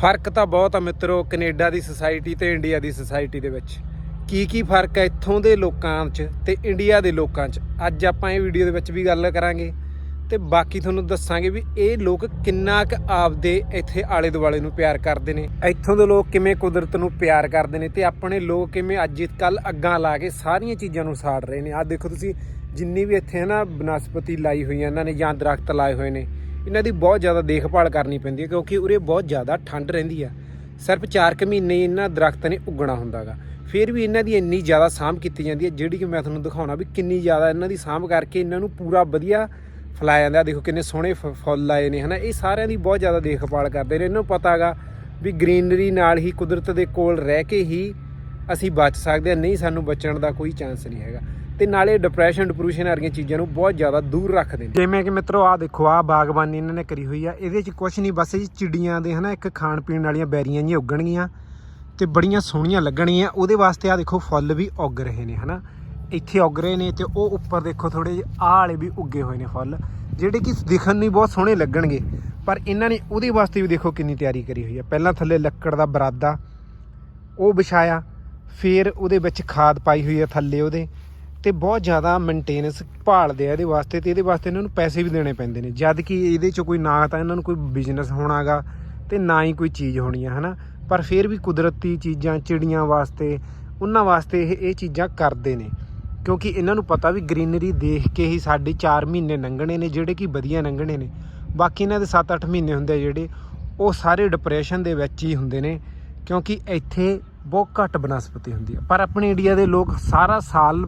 ਫ਼ਰਕ ਤਾਂ ਬਹੁਤ ਆ ਮਿੱਤਰੋ, ਕੈਨੇਡਾ ਦੀ ਸੁਸਾਇਟੀ ਤੇ ਇੰਡੀਆ ਦੀ ਸੁਸਾਇਟੀ ਦੇ ਵਿੱਚ। ਕੀ ਕੀ ਫ਼ਰਕ ਹੈ ਇੱਥੋਂ ਦੇ ਲੋਕਾਂ 'ਚ ਤੇ ਇੰਡੀਆ ਦੇ ਲੋਕਾਂ 'ਚ? ਅੱਜ ਆਪਾਂ ਇਹ ਵੀਡੀਓ ਦੇ ਵਿੱਚ ਵੀ ਗੱਲ ਕਰਾਂਗੇ ਤੇ ਬਾਕੀ ਤੁਹਾਨੂੰ ਦੱਸਾਂਗੇ ਵੀ ਇਹ ਲੋਕ ਕਿੰਨਾ ਕੁ ਆਪਦੇ ਇੱਥੇ ਆਲੇ ਦੁਆਲੇ ਨੂੰ ਪਿਆਰ ਕਰਦੇ ਨੇ। ਇੱਥੋਂ ਦੇ ਲੋਕ ਕਿਵੇਂ ਕੁਦਰਤ ਨੂੰ ਪਿਆਰ ਕਰਦੇ ਨੇ ਤੇ ਆਪਣੇ ਲੋਕ ਕਿਵੇਂ ਅੱਜ ਕੱਲ ਅੱਗਾਂ ਲਾ ਕੇ ਸਾਰੀਆਂ ਚੀਜ਼ਾਂ ਨੂੰ ਸਾੜ ਰਹੇ ਨੇ। ਆਹ ਦੇਖੋ ਤੁਸੀਂ, ਜਿੰਨੀ ਵੀ ਇੱਥੇ ਹੈ ਨਾ ਬਨਸਪਤੀ ਲਾਈ ਹੋਈ ਹੈ ਇਹਨਾਂ ਨੇ ਜਾਂ ਦਰਖਤ ਲਾਏ ਹੋਏ ਨੇ। ਇਹਨਾਂ ਦੀ ਬਹੁਤ ਜ਼ਿਆਦਾ ਦੇਖਭਾਲ ਕਰਨੀ ਪੈਂਦੀ ਹੈ ਕਿਉਂਕਿ ਉਰੇ ਬਹੁਤ ਜ਼ਿਆਦਾ ਠੰਡ ਰਹਿੰਦੀ ਆ। ਸਿਰਫ 4 ਕੁ ਮਹੀਨੇ ਹੀ ਇਹਨਾਂ ਦਰਖਤਾਂ ਨੇ ਉੱਗਣਾ ਹੁੰਦਾਗਾ ਫਿਰ ਵੀ ਇਹਨਾਂ ਦੀ ਇੰਨੀ ਜ਼ਿਆਦਾ ਸਾਂਭ ਕੀਤੀ ਜਾਂਦੀ ਹੈ, ਜਿਹੜੀ ਕਿ ਮੈਂ ਤੁਹਾਨੂੰ ਦਿਖਾਉਣਾ ਵੀ ਕਿੰਨੀ ਜ਼ਿਆਦਾ ਇਹਨਾਂ ਦੀ ਸਾਂਭ ਕਰਕੇ ਇਹਨਾਂ ਨੂੰ ਪੂਰਾ ਵਧੀਆ ਫਲਾਇਆ ਜਾਂਦਾ। ਦੇਖੋ ਕਿੰਨੇ ਸੋਹਣੇ ਫੁੱਲ ਆਏ ਨੇ, ਹਨਾ? ਇਹ ਸਾਰਿਆਂ ਦੀ ਬਹੁਤ ਜ਼ਿਆਦਾ ਦੇਖਭਾਲ ਕਰਦੇ ਨੇ। ਇਹਨਾਂ ਨੂੰ ਪਤਾਗਾ ਵੀ ਗ੍ਰੀਨਰੀ ਨਾਲ ਹੀ ਕੁਦਰਤ ਦੇ ਕੋਲ ਰਹਿ ਕੇ ਹੀ ਅਸੀਂ ਬਚ ਸਕਦੇ ਹਾਂ। ਨਹੀਂ, ਸਾਨੂੰ ਬਚਣ ਦਾ ਕੋਈ ਚਾਂਸ ਨਹੀਂ ਹੈਗਾ। ਤੇ ਨਾਲੇ ਡਿਪਰੈਸ਼ਨ ਡਿਪਰੂਸ਼ਨ ਵਰਗੀਆਂ ਚੀਜ਼ਾਂ ਨੂੰ ਬਹੁਤ ਜ਼ਿਆਦਾ ਦੂਰ ਰੱਖਦੇ ਨੇ ਜਿਵੇਂ ਕਿ ਮਿੱਤਰੋ ਆ ਦੇਖੋ ਆ ਬਾਗਬਾਨੀ ਇਹਨਾਂ ਨੇ ਕਰੀ ਹੋਈ ਆ। ਇਹਦੇ 'ਚ ਕੁਝ ਨਹੀਂ, ਬਸ ਜੀ ਚਿੜੀਆਂ ਦੇ ਹਨਾ, ਇੱਕ ਖਾਣ ਪੀਣ ਵਾਲੀਆਂ ਬੈਰੀਆਂ ਜਿਹੀਆਂ ਉੱਗਣਗੀਆਂ ਤੇ ਬੜੀਆਂ ਸੋਹਣੀਆਂ ਲੱਗਣਗੀਆਂ। ਉਹਦੇ ਵਾਸਤੇ ਆ ਦੇਖੋ, ਫੁੱਲ ਵੀ ਉੱਗ ਰਹੇ ਨੇ ਹਨਾ। ਇੱਥੇ ਉੱਗ ਰਹੇ ਨੇ ਤੇ ਉਹ ਉੱਪਰ ਦੇਖੋ ਥੋੜੇ ਜਿਹੇ ਆਹ ਵਾਲੇ ਵੀ ਉੱਗੇ ਹੋਏ ਨੇ ਫੁੱਲ, ਜਿਹੜੇ ਕਿ ਦਿਖਣ ਨੂੰ ਬਹੁਤ ਸੋਹਣੇ ਲੱਗਣਗੇ। ਪਰ ਇਹਨਾਂ ਨੇ ਉਹਦੇ ਵਾਸਤੇ ਵੀ ਦੇਖੋ ਕਿੰਨੀ ਤਿਆਰੀ ਕਰੀ ਹੋਈ ਹੈ ਪਹਿਲਾਂ ਥੱਲੇ ਲੱਕੜ ਦਾ ਬਰਾਦਾ, ਉਹ ਵਿਛਾਇਆ, ਫਿਰ ਉਹਦੇ ਵਿੱਚ ਖਾਦ ਪਾਈ ਹੋਈ ਹੈ ਥੱਲੇ ਉਹਦੇ। ਤੇ ਬਹੁਤ ਜ਼ਿਆਦਾ ਮੇਨਟੇਨੈਂਸ ਭਾਲਦੇ ਆ ਇਹਦੇ ਵਾਸਤੇ ਤੇ ਇਹਦੇ ਵਾਸਤੇ ਇਹਨਾਂ ਨੂੰ ਪੈਸੇ ਵੀ ਦੇਣੇ ਪੈਂਦੇ ਨੇ। ਜਦ ਕਿ ਇਹਦੇ 'ਚ ਕੋਈ ਨਾ ਤਾਂ ਇਹਨਾਂ ਨੂੰ ਕੋਈ ਬਿਜ਼ਨਸ ਹੋਣਾਗਾ ਤੇ ਨਾ ਹੀ ਕੋਈ ਚੀਜ਼ ਹੋਣੀ ਆ, ਹਨਾ? ਪਰ ਫਿਰ ਵੀ ਕੁਦਰਤੀ ਚੀਜ਼ਾਂ, ਚਿੜੀਆਂ ਵਾਸਤੇ, ਉਹਨਾਂ ਵਾਸਤੇ ਇਹ ਇਹ ਚੀਜ਼ਾਂ ਕਰਦੇ ਨੇ। ਕਿਉਂਕਿ ਇਹਨਾਂ ਨੂੰ ਪਤਾ ਵੀ ਗ੍ਰੀਨਰੀ ਦੇਖ ਕੇ ਹੀ ਸਾਡੇ 4 ਮਹੀਨੇ ਲੰਘਣੇ ਨੇ, ਜਿਹੜੇ ਕਿ ਵਧੀਆ ਲੰਘਣੇ ਨੇ। ਬਾਕੀ ਇਹਨਾਂ ਦੇ 7-8 ਮਹੀਨੇ ਹੁੰਦੇ ਆ ਜਿਹੜੇ, ਉਹ ਸਾਰੇ ਡਿਪਰੈਸ਼ਨ ਦੇ ਵਿੱਚ ਹੀ ਹੁੰਦੇ ਨੇ, ਕਿਉਂਕਿ ਇੱਥੇ ਬਹੁਤ ਘੱਟ ਬਨਸਪਤੀ ਹੁੰਦੀ ਆ। ਪਰ ਆਪਣੇ ਇੰਡੀਆ ਦੇ ਲੋਕ ਸਾਰਾ ਸਾਲ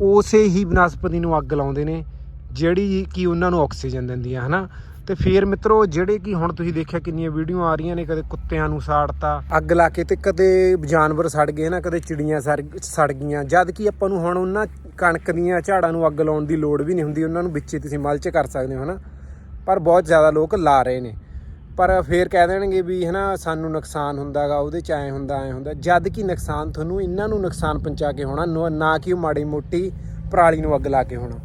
ਉਸੇ ਹੀ ਬਨਸਪਤੀ ਨੂੰ ਅੱਗ ਲਾਉਂਦੇ ਨੇ, ਜਿਹੜੀ ਕਿ ਉਹਨਾਂ ਨੂੰ ਆਕਸੀਜਨ ਦਿੰਦੀ ਹੈ ਹਨਾ? ਤੇ ਫੇਰ ਮਿੱਤਰੋ, ਜਿਹੜੇ ਕਿ ਹੁਣ ਤੁਸੀਂ ਦੇਖਿਆ ਕਿੰਨੀਆਂ ਵੀਡੀਓ ਆ ਰਹੀਆਂ ਨੇ, ਕਦੇ ਕੁੱਤਿਆਂ ਨੂੰ ਸਾੜਤਾ, ਅੱਗ ਲਾ ਕੇ ਤੇ ਕਦੇ ਜਾਨਵਰ ਸੜ ਗਏ ਨਾ ਕਦੇ ਚਿੜੀਆਂ ਸੜ ਸੜ ਗਈਆਂ, ਜਦ ਕਿ ਆਪਾਂ ਨੂੰ ਹੁਣ ਉਹਨਾਂ ਕਣਕ ਦੀਆਂ ਝਾੜਾਂ ਨੂੰ ਅੱਗ ਲਾਉਣ ਦੀ ਲੋੜ ਵੀ ਨਹੀਂ ਹੁੰਦੀ, ਉਹਨਾਂ ਨੂੰ ਵਿੱਚੇ ਤੁਸੀਂ ਮਲਚ ਕਰ ਸਕਦੇ ਹੋ, ਹਨਾ? ਪਰ ਬਹੁਤ ਜ਼ਿਆਦਾ ਲੋਕ ਲਾ ਰਹੇ ਨੇ। ਪਰ ਫੇਰ ਕਹਿ ਦੇਣਗੇ ਵੀ ਹਨਾ ਸਾਨੂੰ ਨੁਕਸਾਨ ਹੁੰਦਾਗਾ, ਉਹਦੇ ਚ ਐ ਹੁੰਦਾ ਐ ਹੁੰਦਾ। ਜਦ ਕਿ ਨੁਕਸਾਨ ਤੁਹਾਨੂੰ ਇਹਨਾਂ ਨੂੰ ਨੁਕਸਾਨ ਪਹੁੰਚਾ ਕੇ ਹੋਣਾ, ਨੋ- ਨਾ ਕਿ ਉਹ ਮਾੜੀ ਮੋਟੀ ਪਰਾਲੀ ਨੂੰ ਅੱਗ ਲਾ ਕੇ ਹੋਣਾ।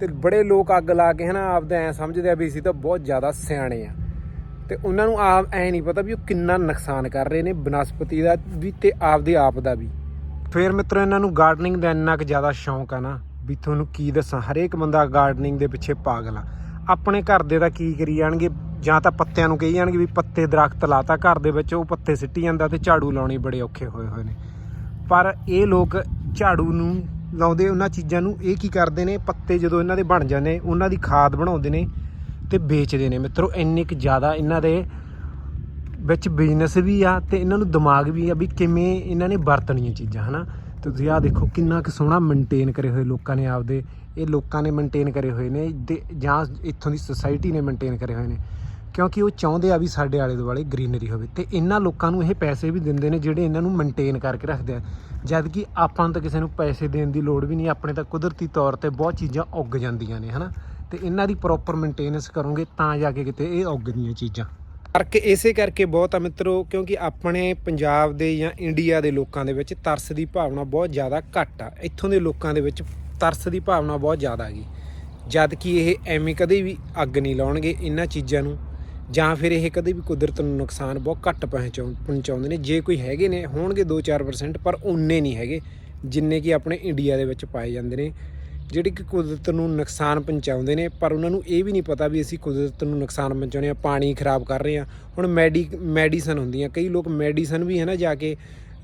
ਤੇ ਬੜੇ ਲੋਕ ਅੱਗ ਲਾ ਕੇ ਹਨਾ ਆਪਦਾ ਐ ਸਮਝਦੇ ਆ ਵੀ ਅਸੀਂ ਤਾਂ ਬਹੁਤ ਜ਼ਿਆਦਾ ਸਿਆਣੇ ਆ। ਤੇ ਉਹਨਾਂ ਨੂੰ ਆਪ ਐ ਨਹੀਂ ਪਤਾ ਵੀ ਉਹ ਕਿੰਨਾ ਨੁਕਸਾਨ ਕਰ ਰਹੇ ਨੇ ਬਨਸਪਤੀ ਦਾ ਵੀ ਤੇ ਆਪਦੇ ਆਪ ਦਾ ਵੀ। ਫੇਰ ਮਿੱਤਰੋ ਇਹਨਾਂ ਨੂੰ ਗਾਰਡਨਿੰਗ ਦਾ ਇੰਨਾ ਕੁ ਜ਼ਿਆਦਾ ਸ਼ੌਂਕ ਆ ਨਾ ਵੀ ਤੁਹਾਨੂੰ ਕੀ ਦੱਸਾਂ, ਹਰੇਕ ਬੰਦਾ ਗਾਰਡਨਿੰਗ ਦੇ ਪਿੱਛੇ ਪਾਗਲ ਆ। ਆਪਣੇ ਘਰ ਦੇ ਤਾਂ ਕੀ ਕਰੀ ਜਾਣਗੇ? ਜਾਂ ਤਾਂ ਪੱਤਿਆਂ ਨੂੰ ਕਹੀ ਜਾਣਗੇ ਵੀ ਪੱਤੇ ਦਰਖਤ ਲਾਤਾ, ਘਰ ਦੇ ਵਿੱਚ ਉਹ ਪੱਤੇ ਸਿੱਟੀ ਜਾਂਦਾ ਤੇ ਝਾੜੂ ਲਾਉਣੀ ਬੜੇ ਔਖੇ ਹੋਏ ਹੋਏ ਨੇ। ਪਰ ਇਹ ਲੋਕ ਝਾੜੂ ਨੂੰ ਲਾਉਂਦੇ, ਉਹਨਾਂ ਚੀਜ਼ਾਂ ਨੂੰ ਇਹ ਕੀ ਕਰਦੇ ਨੇ, ਪੱਤੇ ਜਦੋਂ ਇਹਨਾਂ ਦੇ ਬਣ ਜਾਂਦੇ, ਉਹਨਾਂ ਦੀ ਖਾਦ ਬਣਾਉਂਦੇ ਨੇ ਤੇ ਵੇਚਦੇ ਨੇ। ਮਿੱਤਰੋ, ਇੰਨੇ ਕੁ ਜ਼ਿਆਦਾ ਇਹਨਾਂ ਦੇ ਵਿੱਚ ਬਿਜ਼ਨਸ ਵੀ ਆ ਤੇ ਇਹਨਾਂ ਨੂੰ ਦਿਮਾਗ ਵੀ ਆ ਵੀ ਕਿਵੇਂ ਇਹਨਾਂ ਨੇ ਵਰਤਣੀਆਂ ਚੀਜ਼ਾਂ, ਹਨਾ? ਤੇ ਤੁਸੀਂ ਆਹ ਦੇਖੋ ਕਿੰਨਾ ਕੁ ਸੋਹਣਾ ਮੇਨਟੇਨ ਕਰੇ ਹੋਏ ਲੋਕਾਂ ਨੇ ਆਪਦੇ। ਇਹ ਲੋਕਾਂ ਨੇ ਮੇਨਟੇਨ ਕਰੇ ਹੋਏ ਨੇ ਤੇ ਜਾਂ ਇੱਥੋਂ ਦੀ ਸੁਸਾਇਟੀ ਨੇ ਮੇਨਟੇਨ ਕਰੇ ਹੋਏ ਨੇ। ਕਿਉਂਕਿ ਉਹ ਚਾਹੁੰਦੇ ਆ ਵੀ ਸਾਡੇ ਆਲੇ ਦੁਆਲੇ ਗ੍ਰੀਨਰੀ ਹੋਵੇ ਤੇ ਇਹਨਾਂ ਲੋਕਾਂ ਨੂੰ ਇਹ ਪੈਸੇ ਵੀ ਦਿੰਦੇ ਨੇ ਜਿਹੜੇ ਇਹਨਾਂ ਨੂੰ ਮੇਨਟੇਨ ਕਰਕੇ ਰੱਖਦੇ ਆ। ਜਦ ਕਿ ਆਪਾਂ ਨੂੰ ਤਾਂ ਕਿਸੇ ਨੂੰ ਪੈਸੇ ਦੇਣ ਦੀ ਲੋੜ ਵੀ ਨਹੀਂ, ਆਪਣੇ ਤਾਂ ਕੁਦਰਤੀ ਤੌਰ ਤੇ ਬਹੁਤ ਚੀਜ਼ਾਂ ਉੱਗ ਜਾਂਦੀਆਂ ਨੇ, ਹਨਾ? ਤੇ ਇਹਨਾਂ ਦੀ ਪ੍ਰੋਪਰ ਮੇਨਟੇਨੈਂਸ ਕਰੋਗੇ ਤਾਂ ਜਾ ਕੇ ਕਿਤੇ ਇਹ ਉੱਗਦੀਆਂ ਚੀਜ਼ਾਂ। ਫ਼ਰਕ ਇਸੇ ਕਰਕੇ ਬਹੁਤ ਆ ਮਿੱਤਰੋ, ਕਿਉਂਕਿ ਆਪਣੇ ਪੰਜਾਬ ਦੇ ਜਾਂ ਇੰਡੀਆ ਦੇ ਲੋਕਾਂ ਦੇ ਵਿੱਚ ਤਰਸ ਦੀ ਭਾਵਨਾ ਬਹੁਤ ਜ਼ਿਆਦਾ ਘੱਟ ਆ। ਇੱਥੋਂ ਦੇ ਲੋਕਾਂ ਦੇ ਵਿੱਚ ਤਰਸ ਦੀ ਭਾਵਨਾ ਬਹੁਤ ਜ਼ਿਆਦਾ ਹੈਗੀ। ਜਦ ਕਿ ਇਹ ਐਵੇਂ ਕਦੇ ਵੀ ਅੱਗ ਨਹੀਂ ਲਾਉਣਗੇ ਇਹਨਾਂ ਚੀਜ਼ਾਂ ਨੂੰ। ਜਾਂ ਫਿਰ ਇਹ ਕਦੇ ਵੀ ਕੁਦਰਤ ਨੂੰ ਨੁਕਸਾਨ ਬਹੁਤ ਘੱਟ ਪਹੁੰਚਾਉ, ਪਹੁੰਚਾਉਂਦੇ ਨੇ, ਜੇ ਕੋਈ ਹੈਗੇ ਨੇ, ਹੋਣਗੇ 2-4% ਪਰ ਉਨੇ ਨਹੀਂ ਹੈਗੇ, ਜਿੰਨੇ ਕਿ ਆਪਣੇ ਇੰਡੀਆ ਦੇ ਵਿੱਚ ਪਾਏ ਜਾਂਦੇ ਨੇ, ਜਿਹੜੇ ਕਿ ਕੁਦਰਤ ਨੂੰ ਨੁਕਸਾਨ ਪਹੁੰਚਾਉਂਦੇ ਨੇ, ਪਰ ਉਹਨਾਂ ਨੂੰ ਇਹ ਵੀ ਨਹੀਂ ਪਤਾ ਵੀ ਅਸੀਂ ਕੁਦਰਤ ਨੂੰ ਨੁਕਸਾਨ ਪਹੁੰਚਾਉਂਦੇ ਆ ਪਾਣੀ ਖਰਾਬ ਕਰ ਰਹੇ ਆ ਹੁਣ ਮੈਡੀ, ਮੈਡੀਸਨ ਹੁੰਦੀਆਂ, ਕਈ ਲੋਕ ਮੈਡੀਸਨ ਵੀ ਹੈ ਨਾ ਜਾ ਕੇ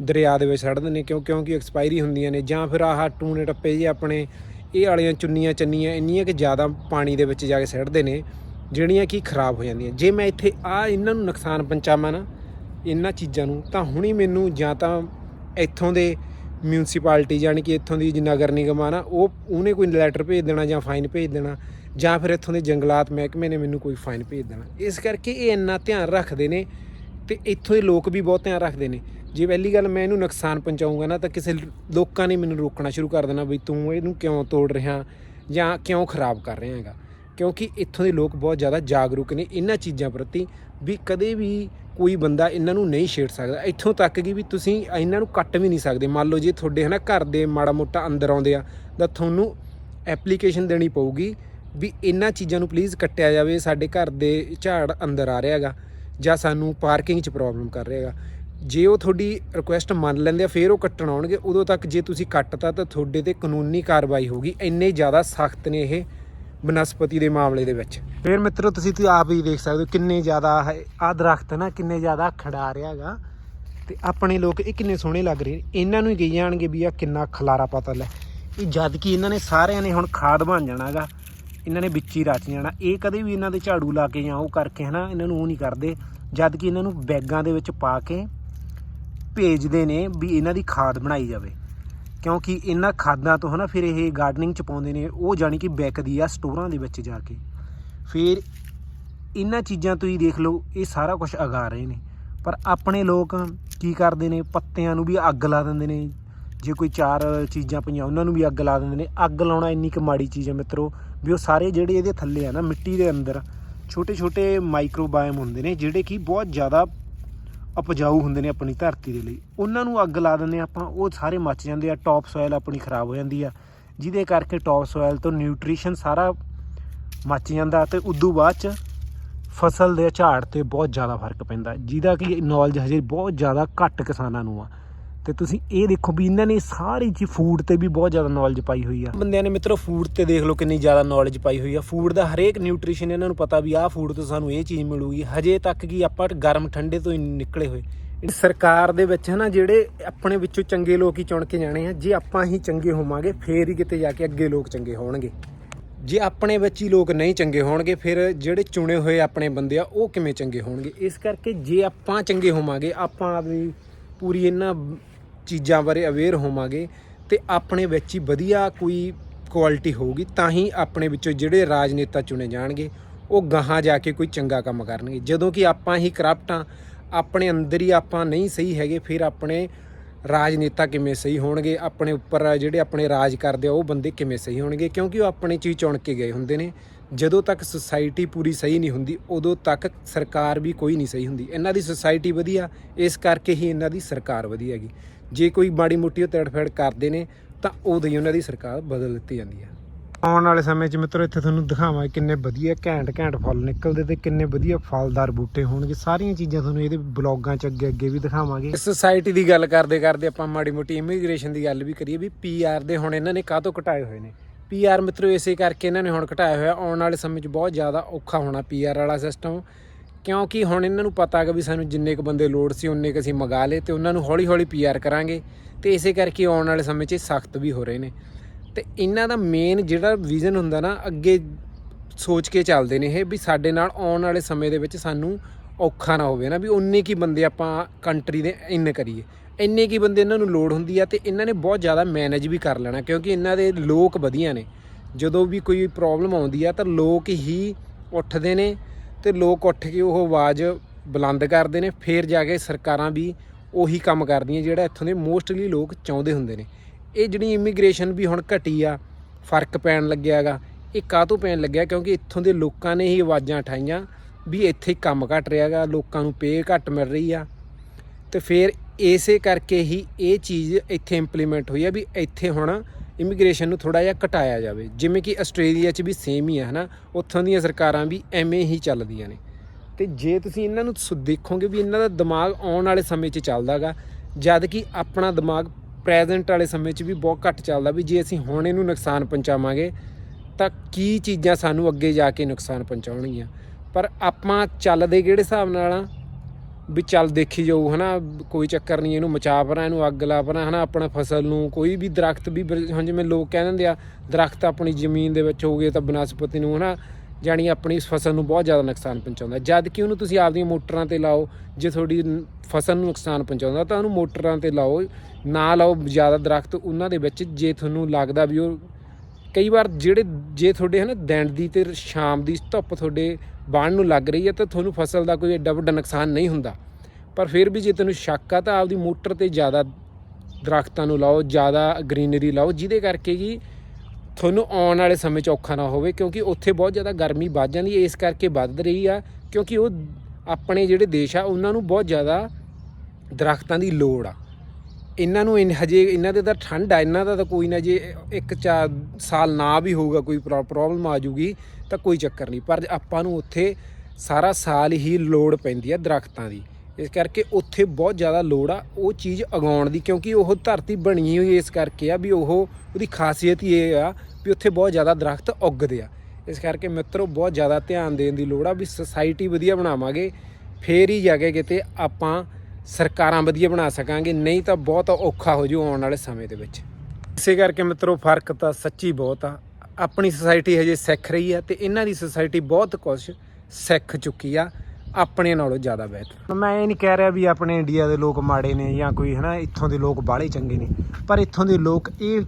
ਦਰਿਆ ਦੇ ਵਿੱਚ ਛੱਡਦੇ ਨੇ, ਕਿਉਂ, ਕਿਉਂਕਿ ਐਕਸਪਾਇਰੀ ਹੁੰਦੀਆਂ ਨੇ, ਜਾਂ ਫਿਰ ਆਹ ਟੂਨੇ ਟੱਪੇ ਜੇ ਆਪਣੇ, ਇਹ ਵਾਲੀਆਂ ਚੁੰਨੀਆਂ ਚੰਨੀਆਂ ਇੰਨੀਆਂ ਕਿ ਜ਼ਿਆਦਾ ਪਾਣੀ ਦੇ ਵਿੱਚ ਜਾ ਕੇ ਸਿੱਟਦੇ ਨੇ ਜਿਹੜੀਆਂ ਕਿ ਖਰਾਬ ਹੋ ਜਾਂਦੀਆਂ। ਜੇ ਮੈਂ ਇੱਥੇ ਆ ਇਹਨਾਂ ਨੂੰ ਨੁਕਸਾਨ ਪਹੁੰਚਾਵਾਂ ਨਾ, ਇਹਨਾਂ ਚੀਜ਼ਾਂ ਨੂੰ, ਤਾਂ ਹੁਣੀ ਮੈਨੂੰ ਜਾਂ ਤਾਂ ਇੱਥੋਂ ਦੇ ਮਿਊਨਿਸਪੈਲਿਟੀ ਜਾਣੀ ਕਿ ਇੱਥੋਂ ਦੀ ਨਗਰ ਨਿਗਮ ਆ ਨਾ, ਉਹ ਉਹਨੇ ਕੋਈ ਲੈਟਰ ਭੇਜ ਦੇਣਾ ਜਾਂ ਫਾਈਨ ਭੇਜ ਦੇਣਾ, ਜਾਂ ਫਿਰ ਇੱਥੋਂ ਦੇ ਜੰਗਲਾਤ ਮਹਿਕਮੇ ਨੇ ਮੈਨੂੰ ਕੋਈ ਫਾਈਨ ਭੇਜ ਦੇਣਾ। ਇਸ ਕਰਕੇ ਇਹ ਇੰਨਾ ਧਿਆਨ ਰੱਖਦੇ ਨੇ ਤੇ ਇੱਥੋਂ ਦੇ ਲੋਕ ਵੀ ਬਹੁਤ ਧਿਆਨ ਰੱਖਦੇ ਨੇ। ਜੇ ਪਹਿਲੀ ਗੱਲ ਮੈਂ ਇਹਨੂੰ ਨੁਕਸਾਨ ਪਹੁੰਚਾਊਂਗਾ ਨਾ, ਤਾਂ ਕਿਸੇ ਲੋਕਾਂ ਨੇ ਮੈਨੂੰ ਰੋਕਣਾ ਸ਼ੁਰੂ ਕਰ ਦੇਣਾ ਵੀ ਤੂੰ ਇਹਨੂੰ ਕਿਉਂ ਤੋੜ ਰਿਹਾ ਜਾਂ ਕਿਉਂ ਖਰਾਬ ਕਰ ਰਿਹਾ ਹੈਗਾ। ਕਿਉਂਕਿ ਇੱਥੋਂ ਦੇ ਲੋਕ ਬਹੁਤ ਜ਼ਿਆਦਾ ਜਾਗਰੂਕ ਨੇ ਇਹਨਾਂ ਚੀਜ਼ਾਂ ਪ੍ਰਤੀ ਵੀ ਕਦੇ ਵੀ ਕੋਈ ਬੰਦਾ ਇਹਨਾਂ ਨੂੰ ਨਹੀਂ ਛੇੜ ਸਕਦਾ। ਇੱਥੋਂ ਤੱਕ ਕਿ ਵੀ ਤੁਸੀਂ ਇਹਨਾਂ ਨੂੰ ਕੱਟ ਵੀ ਨਹੀਂ ਸਕਦੇ। ਮੰਨ ਲਓ ਜੇ ਤੁਹਾਡੇ ਹਨਾ ਘਰ ਦੇ ਮਾੜਾ ਮੋਟਾ ਅੰਦਰ ਆਉਂਦੇ ਆ, ਤਾਂ ਤੁਹਾਨੂੰ ਐਪਲੀਕੇਸ਼ਨ ਦੇਣੀ ਪਊਗੀ ਵੀ ਇਹਨਾਂ ਚੀਜ਼ਾਂ ਨੂੰ ਪਲੀਜ਼ ਕੱਟਿਆ ਜਾਵੇ, ਸਾਡੇ ਘਰ ਦੇ ਝਾੜ ਅੰਦਰ ਆ ਰਿਹਾ ਹੈਗਾ ਜਾਂ ਸਾਨੂੰ ਪਾਰਕਿੰਗ 'ਚ ਪ੍ਰੋਬਲਮ ਕਰ ਰਿਹਾ ਹੈਗਾ। ਜੇ ਉਹ ਤੁਹਾਡੀ ਰਿਕੁਐਸਟ ਮੰਨ ਲੈਂਦੇ ਆ, ਫਿਰ ਉਹ ਕੱਟਣ ਆਉਣਗੇ। ਉਦੋਂ ਤੱਕ ਜੇ ਤੁਸੀਂ ਕੱਟਤਾ, ਤਾਂ ਤੁਹਾਡੇ ਤੇ ਕਾਨੂੰਨੀ ਕਾਰਵਾਈ ਹੋਊਗੀ। ਇੰਨੇ ਜ਼ਿਆਦਾ ਸਖਤ ਨੇ ਇਹ। ਬਨਸਪਤੀ ਦੇ ਮਾਮਲੇ ਦੇ ਵਿੱਚ। ਫਿਰ ਮਿੱਤਰੋ, ਤੁਸੀਂ ਤੁਸੀਂ ਆਪ ਹੀ ਦੇਖ ਸਕਦੇ ਹੋ ਕਿੰਨੇ ਜ਼ਿਆਦਾ ਆ ਦਰਖਤ ਨਾ, ਕਿੰਨੇ ਜ਼ਿਆਦਾ ਖੜਾ ਰਿਹਾ ਹੈਗਾ। ਤੇ ਆਪਣੇ ਲੋਕ ਇਹ ਕਿੰਨੇ ਸੋਹਣੇ ਲੱਗ ਰਹੇ ਇਹਨਾਂ ਨੂੰ ਹੀ ਕਹੀ ਜਾਣਗੇ ਵੀ ਆ ਕਿੰਨਾ ਖਲਾਰਾ ਪਤਾ ਲੈ ਇਹ ਜਦ ਕਿ ਇਹਨਾਂ ਨੇ ਸਾਰਿਆਂ ਨੇ ਹੁਣ ਖਾਦ ਬਣ ਜਾਣਾਗਾ ਇਹਨਾਂ ਨੇ ਵਿੱਚ ਹੀ ਰਚ ਜਾਣਾ। ਇਹ ਕਦੇ ਵੀ ਇਹਨਾਂ ਦੇ ਝਾੜੂ ਲਾ ਕੇ ਜਾਂ ਉਹ ਕਰਕੇ ਹਨਾ, ਇਹਨਾਂ ਨੂੰ ਉਹ ਨਹੀਂ ਕਰਦੇ। ਜਦ ਕਿ ਇਹਨਾਂ ਨੂੰ ਬੈਗਾਂ ਦੇ ਵਿੱਚ ਪਾ ਕੇ ਭੇਜਦੇ ਨੇ ਵੀ ਇਹਨਾਂ ਦੀ ਖਾਦ ਬਣਾਈ ਜਾਵੇ। ਕਿਉਂਕਿ ਇਹਨਾਂ ਖਾਦਾਂ ਤੋਂ ਹਨਾ ਫਿਰ ਇਹ ਗਾਰਡਨਿੰਗ ਚ ਪਾਉਂਦੇ ਨੇ, ਉਹ ਜਾਣੀ ਕਿ ਵਿਕਦੀ ਆ ਸਟੋਰਾਂ ਦੇ ਵਿੱਚ ਜਾ ਕੇ। ਫਿਰ ਇਹਨਾਂ ਚੀਜ਼ਾਂ ਤੋਂ ਹੀ ਦੇਖ ਲਓ, ਇਹ ਸਾਰਾ ਕੁਝ ਅਗਾ ਰਹੇ ਨੇ। ਪਰ ਆਪਣੇ ਲੋਕ ਕੀ ਕਰਦੇ ਨੇ, ਪੱਤਿਆਂ ਨੂੰ ਵੀ ਅੱਗ ਲਾ ਦਿੰਦੇ ਨੇ। ਜੇ ਕੋਈ ਚਾਰ ਚੀਜ਼ਾਂ ਪਈਆਂ, ਉਹਨਾਂ ਨੂੰ ਵੀ ਅੱਗ ਲਾ ਦਿੰਦੇ ਨੇ। ਅੱਗ ਲਾਉਣਾ ਇੰਨੀ ਕੁ ਮਾੜੀ ਚੀਜ਼ ਹੈ ਮਿੱਤਰੋ, ਵੀ ਉਹ ਸਾਰੇ ਜਿਹੜੇ ਇਹਦੇ ਥੱਲੇ ਆ ਨਾ, ਮਿੱਟੀ ਦੇ ਅੰਦਰ ਛੋਟੇ ਛੋਟੇ ਮਾਈਕਰੋਬਾਇਮ ਹੁੰਦੇ ਨੇ, ਜਿਹੜੇ ਕਿ ਬਹੁਤ ਜ਼ਿਆਦਾ ਉਪਜਾਊ ਹੁੰਦੇ ਨੇ ਆਪਣੀ ਧਰਤੀ ਦੇ ਲਈ। ਉਹਨਾਂ ਨੂੰ ਅੱਗ ਲਾ ਦਿੰਦੇ ਆਪਾਂ, ਉਹ ਸਾਰੇ ਮੱਚ ਜਾਂਦੇ ਆ ਟੌਪ ਸੋਇਲ ਆਪਣੀ ਖਰਾਬ ਹੋ ਜਾਂਦੀ ਆ। ਜਿਹਦੇ ਕਰਕੇ ਟੌਪ ਸੋਇਲ ਤੋਂ ਨਿਊਟ੍ਰੀਸ਼ਨ ਸਾਰਾ ਮੱਚ ਜਾਂਦਾ ਤੇ ਉਦੋਂ ਬਾਅਦ ਚ ਫਸਲ ਦੇ ਝਾੜ ਤੇ ਬਹੁਤ ਜ਼ਿਆਦਾ ਫ਼ਰਕ ਪੈਂਦਾ। ਜਿਹਦਾ ਕਿ ਨੌਲੇਜ ਹਜੇ ਬਹੁਤ ਜ਼ਿਆਦਾ ਘੱਟ ਕਿਸਾਨਾਂ ਨੂੰ ਆ। ਤੇ ਤੁਸੀਂ ਇਹ ਦੇਖੋ ਵੀ ਇਹਨਾਂ ਨੇ ਸਾਰੀ ਚੀ ਫੂਡ ਤੇ ਵੀ ਬਹੁਤ ਜ਼ਿਆਦਾ ਨੌਲੇਜ ਪਾਈ ਹੋਈ ਆ। ਬੰਦਿਆਂ ਨੇ ਮਿੱਤਰੋ ਫੂਡ ਤੇ ਦੇਖ ਲਓ ਕਿੰਨੀ ਜ਼ਿਆਦਾ ਨੌਲੇਜ ਪਾਈ ਹੋਈ ਆ। ਫੂਡ ਦਾ ਹਰੇਕ ਨਿਊਟ੍ਰੀਸ਼ਨ ਇਹਨਾਂ ਨੂੰ ਪਤਾ ਵੀ ਆਹ ਫੂਡ ਤੋਂ ਸਾਨੂੰ ਇਹ ਚੀਜ਼ ਮਿਲੂਗੀ। ਹਜੇ ਤੱਕ ਕਿ ਆਪਾਂ ਗਰਮ ਠੰਡੇ ਤੋਂ ਹੀ ਨਿਕਲੇ ਹੋਏ। ਸਰਕਾਰ ਦੇ ਵਿੱਚ ਹਨਾ, ਜਿਹੜੇ ਆਪਣੇ ਵਿੱਚੋਂ ਚੰਗੇ ਲੋਕ ਹੀ ਚੁਣ ਕੇ ਜਾਣੇ ਆ। ਜੇ ਆਪਾਂ ਹੀ ਚੰਗੇ ਹੋਵਾਂਗੇ, ਫੇਰ ਹੀ ਕਿਤੇ ਜਾ ਕੇ ਅੱਗੇ ਲੋਕ ਚੰਗੇ ਹੋਣਗੇ। ਜੇ ਆਪਣੇ ਵਿੱਚ ਹੀ ਲੋਕ ਨਹੀਂ ਚੰਗੇ ਹੋਣਗੇ, ਫਿਰ ਜਿਹੜੇ ਚੁਣੇ ਹੋਏ ਆਪਣੇ ਬੰਦੇ ਆ, ਉਹ ਕਿਵੇਂ ਚੰਗੇ ਹੋਣਗੇ? ਇਸ ਕਰਕੇ ਜੇ ਆਪਾਂ ਚੰਗੇ ਹੋਵਾਂਗੇ, ਆਪਾਂ ਆਪਣੀ ਪੂਰੀ ਇਹਨਾਂ ਚੀਜ਼ਾਂ ਬਾਰੇ ਅਵੇਅਰ ਹੋਵਾਂਗੇ ਤੇ ਆਪਣੇ ਵਿੱਚ ਹੀ ਵਧੀਆ ਕੋਈ ਕੁਆਲਿਟੀ ਹੋਊਗੀ, ਤਾਂ ਹੀ ਆਪਣੇ ਵਿੱਚੋਂ ਜਿਹੜੇ ਰਾਜਨੇਤਾ ਚੁਣੇ ਜਾਣਗੇ, ਉਹ ਗਾਹਾਂ ਜਾ ਕੇ ਕੋਈ ਚੰਗਾ ਕੰਮ ਕਰਨਗੇ। ਜਦੋਂ ਕਿ ਆਪਾਂ ਹੀ ਕਰਪਟ ਆ ਆਪਣੇ ਅੰਦਰ ਹੀ ਆਪਾਂ ਨਹੀਂ ਸਹੀ ਹੈਗੇ, ਫਿਰ ਆਪਣੇ ਰਾਜਨੇਤਾ ਕਿਵੇਂ ਸਹੀ ਹੋਣਗੇ, ਆਪਣੇ ਉੱਪਰ ਜਿਹੜੇ ਆਪਣੇ ਰਾਜ ਕਰਦੇ ਆ, ਉਹ ਬੰਦੇ ਕਿਵੇਂ ਸਹੀ ਹੋਣਗੇ, ਕਿਉਂਕਿ ਉਹ ਆਪਣੇ ਚੀਜ਼ ਚੁਣ ਕੇ ਗਏ ਹੁੰਦੇ ਨੇ। ਜਦੋਂ ਤੱਕ ਸੁਸਾਇਟੀ ਪੂਰੀ ਸਹੀ ਨਹੀਂ ਹੁੰਦੀ, ਉਦੋਂ ਤੱਕ ਸਰਕਾਰ ਵੀ ਕੋਈ ਨਹੀਂ ਸਹੀ ਹੁੰਦੀ। ਇਹਨਾਂ ਦੀ ਸੁਸਾਇਟੀ ਵਧੀਆ, ਇਸ ਕਰਕੇ ਹੀ ਇਹਨਾਂ ਦੀ ਸਰਕਾਰ ਵਧੀਆ ਹੈਗੀ। ਜੇ ਕੋਈ ਮਾੜੀ ਮੋਟੀ ਉਹ ਤੜਫੜ ਕਰਦੇ ਨੇ, ਤਾਂ ਉਦੋਂ ਹੀ ਉਹਨਾਂ ਦੀ ਸਰਕਾਰ ਬਦਲ ਦਿੱਤੀ ਜਾਂਦੀ ਹੈ। ਆਉਣ ਵਾਲੇ ਸਮੇਂ 'ਚ ਮਿੱਤਰੋ, ਇੱਥੇ ਤੁਹਾਨੂੰ ਦਿਖਾਵਾਂ ਕਿੰਨੇ ਵਧੀਆ ਘੈਂਟ ਘੈਂਟ ਫੁੱਲ ਨਿਕਲਦੇ ਤੇ ਕਿੰਨੇ ਵਧੀਆ ਫਲਦਾਰ ਬੂਟੇ ਹੋਣਗੇ। ਸਾਰੀਆਂ ਚੀਜ਼ਾਂ ਤੁਹਾਨੂੰ ਇਹਦੇ ਬਲੌਗਾਂ 'ਚ ਅੱਗੇ ਅੱਗੇ ਵੀ ਦਿਖਾਵਾਂਗੇ। ਸੋਸਾਇਟੀ ਦੀ ਗੱਲ ਕਰਦੇ ਕਰਦੇ ਆਪਾਂ ਮਾੜੀ ਮੋਟੀ ਇਮੀਗ੍ਰੇਸ਼ਨ ਦੀ ਗੱਲ ਵੀ ਕਰੀਏ ਵੀ ਪੀਆਰ ਦੇ ਹੁਣ ਇਹਨਾਂ ਨੇ ਕਾਹ ਤੋਂ ਘਟਾਏ ਹੋਏ ਨੇ? ਪੀਆਰ ਮਿੱਤਰੋ, ਇਸੇ ਕਰਕੇ ਇਹਨਾਂ ਨੇ ਹੁਣ ਘਟਾਇਆ ਹੋਇਆ। ਆਉਣ ਵਾਲੇ ਸਮੇਂ 'ਚ ਬਹੁਤ ਜ਼ਿਆਦਾ ਔਖਾ ਹੋਣਾ ਪੀਆਰ ਵਾਲਾ ਸਿਸਟਮ ਕਿਉਂਕਿ ਹੁਣ ਇਹਨਾਂ ਨੂੰ ਪਤਾ ਹੈਗਾ ਵੀ ਸਾਨੂੰ ਜਿੰਨੇ ਕੁ ਬੰਦੇ ਲੋੜ ਸੀ, ਉਨੇ ਕੁ ਅਸੀਂ ਮੰਗਾ ਲਏ ਤੇ ਉਹਨਾਂ ਨੂੰ ਹੌਲੀ ਹੌਲੀ ਪੀਆਰ ਕਰਾਂਗੇ ਤੇ ਇਸੇ ਕਰਕੇ ਆਉਣ ਵਾਲੇ ਸਮੇਂ 'ਚ ਸਖਤ ਵੀ ਹੋ ਰਹੇ ਨੇ। ਤੇ ਇਹਨਾਂ ਦਾ ਮੇਨ ਜਿਹੜਾ ਵਿਜ਼ਨ ਹੁੰਦਾ ਨਾ, ਅੱਗੇ ਸੋਚ ਕੇ ਚੱਲਦੇ ਨੇ ਇਹ ਵੀ ਸਾਡੇ ਨਾਲ ਆਉਣ ਵਾਲੇ ਸਮੇਂ ਦੇ ਵਿੱਚ ਸਾਨੂੰ ਔਖਾ ਨਾ ਹੋਵੇ ਨਾ ਵੀ ਉਨੇ ਕੀ ਬੰਦੇ ਆਪਾਂ ਕੰਟਰੀ ਦੇ ਇਨ ਕਰੀਏ। ਇੰਨੇ ਕੀ ਬੰਦੇ ਇਹਨਾਂ ਨੂੰ ਲੋੜ ਹੁੰਦੀ ਆ ਤੇ ਇਹਨਾਂ ਨੇ ਬਹੁਤ ਜ਼ਿਆਦਾ ਮੈਨੇਜ ਵੀ ਕਰ ਲੈਣਾ ਕਿਉਂਕਿ ਇਹਨਾਂ ਦੇ ਲੋਕ ਵਧੀਆ ਨੇ। ਜਦੋਂ ਵੀ ਕੋਈ ਪ੍ਰੋਬਲਮ ਆਉਂਦੀ ਆ ਤਾਂ ਲੋਕ ਹੀ ਉੱਠਦੇ ਨੇ ਤੇ ਲੋਕ ਉੱਠ ਕੇ ਉਹ ਆਵਾਜ਼ ਬੁਲੰਦ ਕਰਦੇ ਨੇ, ਫੇਰ ਜਾ ਕੇ ਸਰਕਾਰਾਂ ਵੀ ਉਹੀ ਕੰਮ ਕਰਦੀਆਂ ਜਿਹੜਾ ਇੱਥੋਂ ਦੇ ਮੋਸਟਲੀ ਲੋਕ ਚਾਹੁੰਦੇ ਹੁੰਦੇ ਨੇ। ਇਹ ਜਿਹੜੀ ਇਮੀਗ੍ਰੇਸ਼ਨ ਵੀ ਹੁਣ ਘਟੀ ਆ, ਫ਼ਰਕ ਪੈਣ ਲੱਗਿਆ ਹੈਗਾ, ਇਹ ਕਾਹਤੋਂ ਪੈਣ ਲੱਗਿਆ? ਕਿਉਂਕਿ ਇੱਥੋਂ ਦੇ ਲੋਕਾਂ ਨੇ ਹੀ ਆਵਾਜ਼ਾਂ ਉਠਾਈਆਂ ਵੀ ਇੱਥੇ ਕੰਮ ਘਟ ਰਿਹਾ ਹੈਗਾ, ਲੋਕਾਂ ਨੂੰ ਪੇ ਘੱਟ ਮਿਲ ਰਹੀ ਆ। ਤੇ ਫਿਰ ਇਸੇ ਕਰਕੇ ਹੀ ਇਹ ਚੀਜ਼ ਇੱਥੇ ਇੰਪਲੀਮੈਂਟ ਹੋਈ ਆ ਵੀ ਇੱਥੇ ਹੁਣ ਇਮੀਗ੍ਰੇਸ਼ਨ ਨੂੰ ਥੋੜਾ ਜਿਹਾ ਘਟਾਇਆ ਜਾਵੇ। ਜਿਵੇਂ ਕਿ ਆਸਟ੍ਰੇਲੀਆ 'ਚ ਵੀ ਸੇਮ ਹੀ ਆ, ਹਨਾ? ਉੱਥੋਂ ਦੀਆਂ ਸਰਕਾਰਾਂ ਵੀ ਐਵੇਂ ਹੀ ਚੱਲਦੀਆਂ ਨੇ। ਤੇ ਜੇ ਤੁਸੀਂ ਇਹਨਾਂ ਨੂੰ ਸੁ- ਦੇਖੋਗੇ ਵੀ ਇਹਨਾਂ ਦਾ ਦਿਮਾਗ ਆਉਣ ਵਾਲੇ ਸਮੇਂ 'ਚ ਚੱਲਦਾਗਾ, ਜਦ ਕਿ ਆਪਣਾ ਦਿਮਾਗ ਪ੍ਰੈਜ਼ੈਂਟ ਵਾਲੇ ਸਮੇਂ 'ਚ ਵੀ ਬਹੁਤ ਘੱਟ ਚੱਲਦਾ ਵੀ ਜੇ ਅਸੀਂ ਹੁਣ ਇਹਨੂੰ ਨੁਕਸਾਨ ਪਹੁੰਚਾਵਾਂਗੇ, ਤਾਂ ਕੀ ਚੀਜ਼ਾਂ ਸਾਨੂੰ ਅੱਗੇ ਜਾ ਕੇ ਨੁਕਸਾਨ ਪਹੁੰਚਾਉਣਗੀਆਂ? ਪਰ ਆਪਾਂ ਚੱਲਦੇ ਕਿਹੜੇ ਹਿਸਾਬ ਨਾਲ ਆ? ਵੀ ਚੱਲ ਦੇਖੀ ਜਾਊ, ਹਨਾ, ਕੋਈ ਚੱਕਰ ਨਹੀਂ, ਇਹਨੂੰ ਮਚਾ ਪਰਾਂ, ਇਹਨੂੰ ਅੱਗ ਲਾ ਪਰਾਂ, ਹਨਾ, ਆਪਣਾ ਫਸਲ ਨੂੰ, ਕੋਈ ਵੀ ਦਰਖਤ ਵੀ ਹੁਣ ਜਿਵੇਂ ਲੋਕ ਕਹਿ ਦਿੰਦੇ ਆ, ਦਰਖਤ ਆਪਣੀ ਜ਼ਮੀਨ ਦੇ ਵਿੱਚ ਹੋ ਗਏ ਤਾਂ ਬਨਸਪਤੀ ਨੂੰ, ਹਨਾ, ਜਾਣੀ ਆਪਣੀ ਫਸਲ ਨੂੰ ਬਹੁਤ ਜ਼ਿਆਦਾ ਨੁਕਸਾਨ ਪਹੁੰਚਾਉਂਦਾ। ਜਦ ਕਿ ਉਹਨੂੰ ਤੁਸੀਂ ਆਪਦੀਆਂ ਮੋਟਰਾਂ ਤੇ ਲਾਓ, ਜੇ ਤੁਹਾਡੀ ਫਸਲ ਨੂੰ ਨੁਕਸਾਨ ਪਹੁੰਚਾਉਂਦਾ, ਤਾਂ ਉਹਨੂੰ ਮੋਟਰਾਂ ਤੇ ਲਾਓ, ਨਾ ਲਾਓ ਜ਼ਿਆਦਾ ਦਰਖਤ ਉਹਨਾਂ ਦੇ ਵਿੱਚ, ਜੇ ਤੁਹਾਨੂੰ ਲੱਗਦਾ ਵੀ ਉਹ ਕਈ ਵਾਰ ਜਿਹੜੇ, ਜੇ ਤੁਹਾਡੇ, ਹਨਾ ਦਿਨ ਦੀ ਤੇ ਸ਼ਾਮ ਦੀ ਧੁੱਪ ਤੁਹਾਡੇ ਬਾਣ ਨੂੰ ਲੱਗ ਰਹੀ ਹੈ ਤਾਂ ਤੁਹਾਨੂੰ ਫਸਲ ਦਾ ਕੋਈ ਐਡਾ ਵੱਡਾ ਨੁਕਸਾਨ ਨਹੀਂ ਹੁੰਦਾ। ਪਰ ਫਿਰ ਵੀ ਜੇ ਤੈਨੂੰ ਸ਼ੱਕ ਆ ਤਾਂ ਆਪਦੀ ਮੋਟਰ ਤੇ ਜ਼ਿਆਦਾ ਦਰਖਤਾਂ ਨੂੰ ਲਾਓ, ਜ਼ਿਆਦਾ ਗ੍ਰੀਨਰੀ ਲਾਓ, ਜਿਹਦੇ ਕਰਕੇ ਕਿ ਤੁਹਾਨੂੰ ਆਉਣ ਵਾਲੇ ਸਮੇਂ 'ਚ ਔਖਾ ਨਾ ਹੋਵੇ, ਕਿਉਂਕਿ ਉੱਥੇ ਬਹੁਤ ਜ਼ਿਆਦਾ ਗਰਮੀ ਵੱਧ ਜਾਂਦੀ ਹੈ, ਇਸ ਕਰਕੇ ਵੱਧ ਰਹੀ ਆ, ਕਿਉਂਕਿ ਉਹ ਆਪਣੇ ਜਿਹੜੇ ਦੇਸ਼ ਆ, ਉਹਨਾਂ ਨੂੰ ਬਹੁਤ ਜ਼ਿਆਦਾ ਦਰਖਤਾਂ ਦੀ ਲੋੜ ਆ। ਇਹਨਾਂ ਨੂੰ ਇਨ- ਹਜੇ ਇਹਨਾਂ ਦੇ ਤਾਂ ਠੰਡ ਆ, ਇਹਨਾਂ ਦਾ ਤਾਂ ਕੋਈ ਨਾ ਜੇ ਇੱਕ ਚਾਰ ਸਾਲ ਨਾ ਵੀ ਹੋਊਗਾ, ਕੋਈ ਪ੍ਰੋਬਲਮ ਆ ਜੂਗੀ ਤਾਂ ਕੋਈ ਚੱਕਰ ਨਹੀਂ। ਪਰ ਆਪਾਂ ਨੂੰ ਉੱਥੇ ਸਾਰਾ ਸਾਲ ਹੀ ਲੋੜ ਪੈਂਦੀ ਆ ਦਰਖਤਾਂ ਦੀ। ਇਸ ਕਰਕੇ ਉੱਥੇ ਬਹੁਤ ਜ਼ਿਆਦਾ ਲੋੜ ਆ, ਉਹ ਚੀਜ਼ ਉਗਾਉਣ ਦੀ, ਕਿਉਂਕਿ ਉਹ ਧਰਤੀ ਬਣੀ ਹੋਈ ਇਸ ਕਰਕੇ ਆ ਵੀ ਉਹ, ਉਹਦੀ ਖਾਸੀਅਤ ਹੀ ਇਹ ਆ ਵੀ ਉੱਥੇ ਬਹੁਤ ਜ਼ਿਆਦਾ ਦਰਖਤ ਉੱਗਦੇ ਆ। ਇਸ ਕਰਕੇ ਮਿੱਤਰੋ, ਬਹੁਤ ਜ਼ਿਆਦਾ ਧਿਆਨ ਦੇਣ ਦੀ ਲੋੜ ਆ ਵੀ ਸੁਸਾਇਟੀ ਵਧੀਆ ਬਣਾਵਾਂਗੇ, ਫੇਰ ਹੀ ਜਾ ਕੇ ਕਿਤੇ ਆਪਾਂ ਸਰਕਾਰਾਂ ਵਧੀਆ ਬਣਾ ਸਕਾਂਗੇ, ਨਹੀਂ ਤਾਂ ਬਹੁਤ ਔਖਾ ਹੋ ਜੂ ਆਉਣ ਵਾਲੇ ਸਮੇਂ ਦੇ ਵਿੱਚ। ਇਸੇ ਕਰਕੇ ਮਿੱਤਰੋ, ਫ਼ਰਕ ਤਾਂ ਸੱਚੀ ਬਹੁਤ ਆ। ਆਪਣੀ ਸੋਸਾਇਟੀ ਹਜੇ ਸਿੱਖ ਰਹੀ ਆ ਤੇ ਇਹਨਾਂ ਦੀ ਸੁਸਾਇਟੀ ਬਹੁਤ ਕੁਝ ਸਿੱਖ ਚੁੱਕੀ ਆ। ਆਪਣੇ ਨਾਲੋਂ ਜ਼ਿਆਦਾ ਬਿਹਤਰ। ਮੈਂ ਇਹ ਨਹੀਂ ਕਹਿ ਰਿਹਾ ਵੀ ਆਪਣੇ ਇੰਡੀਆ ਦੇ ਲੋਕ ਮਾੜੇ ਨੇ ਜਾਂ ਕੋਈ, ਹਨਾ, ਇੱਥੋਂ ਦੇ ਲੋਕ ਬਾਹਲੇ ਚੰਗੇ ਨੇ। ਪਰ ਇੱਥੋਂ ਦੇ ਲੋਕ ਇਹ